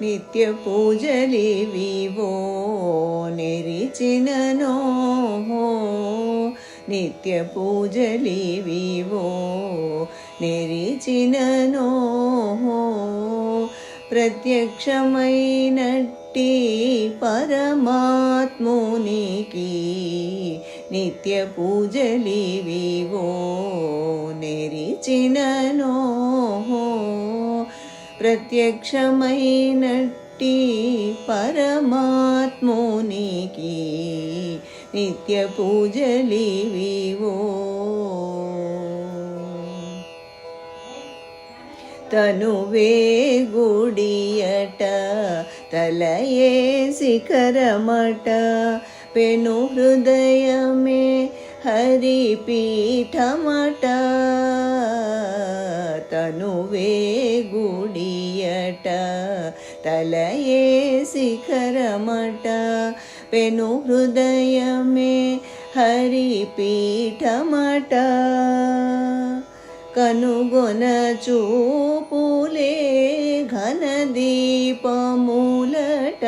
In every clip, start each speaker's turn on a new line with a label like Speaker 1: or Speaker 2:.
Speaker 1: నిత్య పూజలి పూజలివివో నెరిచిననో నిత్య పూజలి పూజలివివో నెరిచిననో ప్రత్యక్షమైనట్టి పరమాత్మునికి నిత్య పూజలి పూజలివివో నెరిచిననో ప్రత్యక్షమైనట్టి పరమాత్మునికి నిత్య పూజలివివో. తనువే గుడియట తలయే శిఖరమట పెను హృదయమే హరిపీఠమట. తనువే గుడియట తలయే శిఖరమట. పెను హృదయమే హరిపీఠమట. కనుగొన చూపులే ఘన దీపములట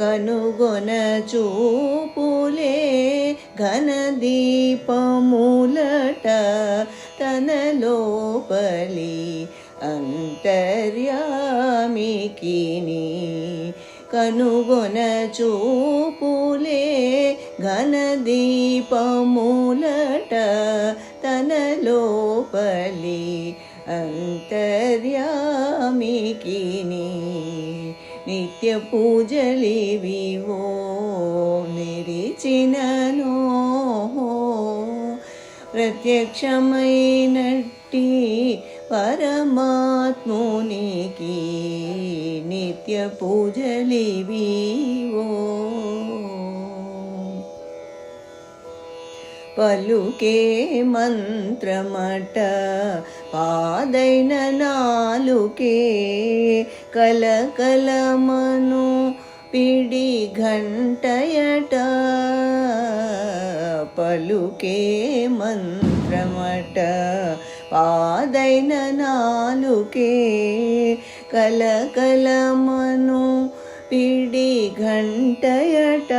Speaker 1: కనుగొన చూపులే ఘన దీపములట తన లోపలి అంతర్యామికిని కనుగొన చూపులే ఘనదీపములట తన లోపలి అంతర్యామికిని నిత్య పూజలివివో నిరిచినను ప్రత్యక్షమైనట్టి పరమాత్మునికి నిత్య పూజలివివో. పలుకే మంత్రమట పాదైన నాలుకే కలకలమను పిడి ఘంటయట పలుకే మంత్రమట. పాదైన నాలుకే కలకలమను పిడి ఘంటయట.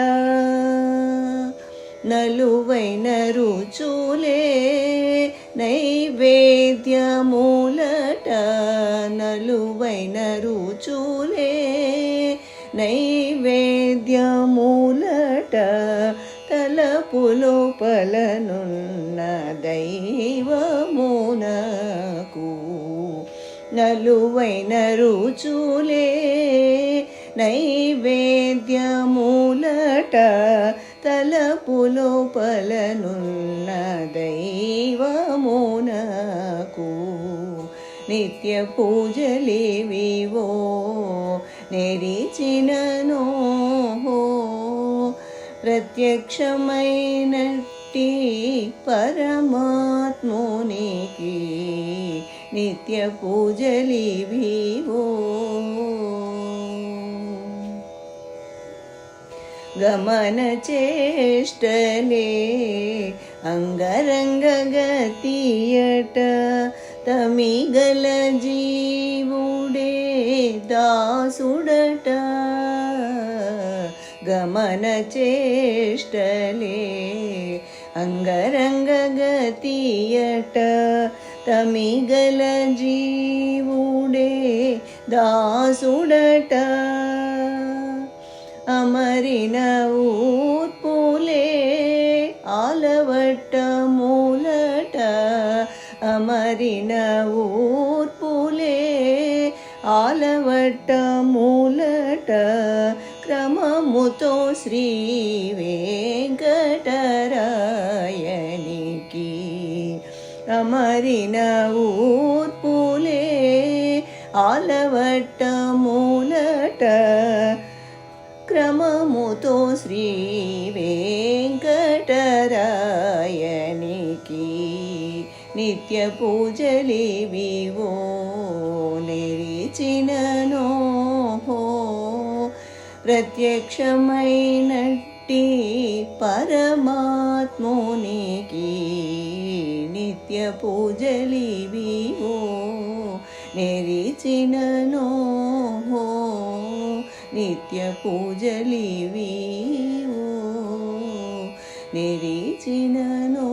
Speaker 1: నలువైన రుచులే నైవేద్యమూలట. నలువైన రుచులే నైవేద్యమూలట తలుపులోపలనున్న దైవమునకు నలువైన రుచులే నైవేద్యములట తలపులోపలనున్న దైవమునకు నిత్య పూజలేవివో నెరిచిన ప్రత్యక్షమైనట్టి పరమాత్మునికి నిత్య పూజలివివో గమన చేష్టలే అంగరంగ గతియట తమిగల జీవుడే దాసుడట గమన చేష్టలే అంగరంగ గతియట తమిగల జీవుడే దాసుడట అమరిన ఊర్పులే ఆలవట్ట మూలట అమరిన ఊర్పులే ఆలవట్ట మూలట క్రమముతో శ్రీ వెంకటరాయనికి అమరిన ఊర్పులే ఆలవట్ట మూలట క్రమముతో శ్రీ వెంకటరాయనికి నిత్య పూజలి వివో నిరిచిననో ప్రత్యక్షమైనట్టి పరమాత్మునికి నిత్య పూజలివివో నెరిచిననో నిత్య పూజలివివో నిరీచినను